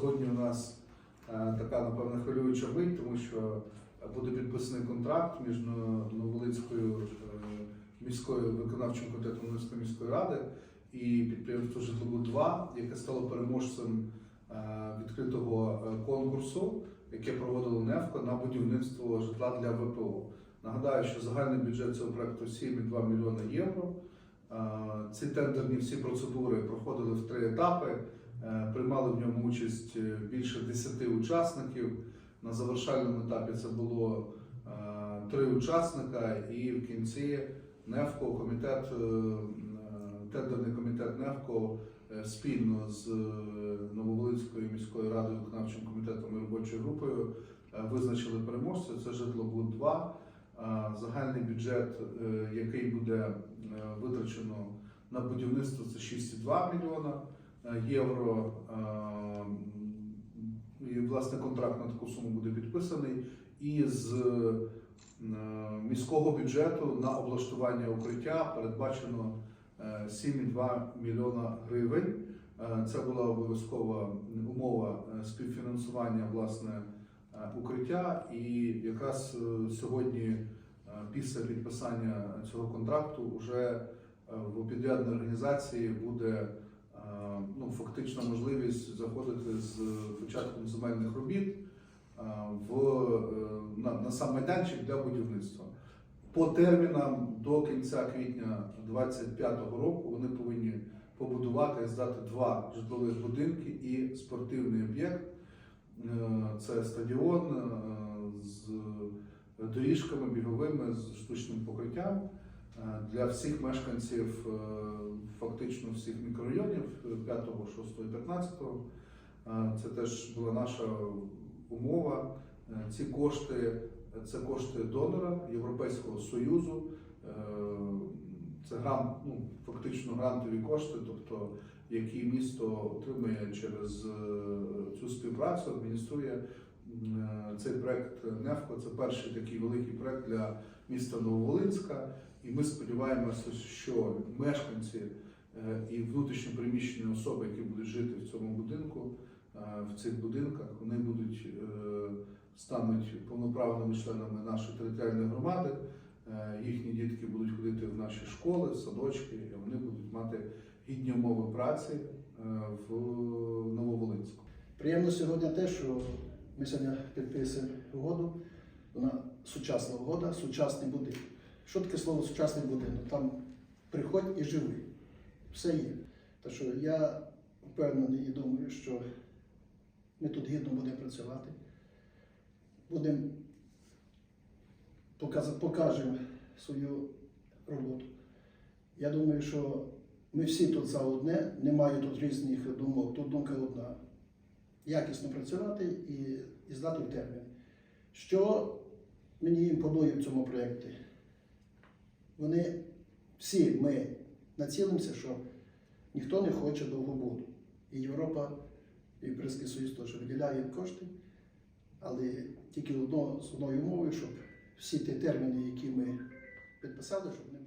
Сьогодні у нас е, така, напевно, хвилююча мить, тому що буде підписаний контракт між Но- Новолинською е, міською виконавчим комітетом Новолинської міської ради і підприємство Житлобуд 2, яке стало переможцем е, відкритого конкурсу, яке проводило НЕФКО на будівництво житла для ВПО. Нагадаю, що загальний бюджет цього проекту 7,2 мільйона євро. Ці тендерні всі процедури проходили в три етапи. Е, Приймали в ньому участь е, більше 10 учасників. На завершальному етапі це було е, три учасника, і в кінці НЕФКО, комітет, тендерний комітет НЕФКО спільно з Нововолинською міською радою, виконавчим комітетом і робочою групою визначили переможця. Це житлобуд 2 Е, Загальний бюджет, який буде витрачено на будівництво, це 6,2 мільйона євро. Е, І власне контракт на таку суму буде підписаний. І з е, міського бюджету на облаштування укриття передбачено е, 7,2 мільйона гривень. Е, Це була обов'язкова умова е, співфінансування власне е, укриття. І якраз е, сьогодні, е, після підписання цього контракту, вже е, в підрядній організації буде е, фактично можливість заходити з початком земельних робіт е, в, е, на, на сам майданчик для будівництва. По термінам до кінця квітня 2025 року вони повинні побудувати і здати два житлових будинки і спортивний об'єкт. Е, Це стадіон е, з доріжками біговими з штучним покриттям е, для всіх мешканців е, фактично всіх мікрорайонів 5, 6 і 15. Е, Це теж була наша умова. Е, Ці кошти це кошти донора Європейського Союзу. Е, Це грант, ну, фактично грантові кошти, тобто які місто отримує через е, цю співпрацю, адмініструє е, цей проект НЕФКО. Це перший такий великий проект для міста Нововолинська. І ми сподіваємося, що мешканці е, і внутрішньо переміщені особи, які будуть жити в цьому будинку, е, в цих будинках, вони будуть е, стануть повноправними членами нашої територіальної громади. Е, Їхні дітки будуть ходити в наші школи, садочки, і вони будуть мати гідні умови праці е, в Нововолинську. Приємно сьогодні те, що ми сьогодні підписуємо угоду. Вона сучасна угода, сучасний будинок. Що таке слово сучасний будинок? Там приходь і живи. Все є. Так що я впевнений і думаю, що ми тут гідно будемо працювати. Будемо покажемо свою роботу. Я думаю, що ми всі тут за одне, немає тут різних думок, тут думка. Якісно працювати і, і здати в термін. Що мені імпонує в цьому проєкті? Вони всі ми націлимося, що ніхто не хоче довгобуду. І Європа, і Європейський Союз теж виділяє кошти, але тільки одно, з одною умовою, щоб всі ті терміни, які ми підписали, щоб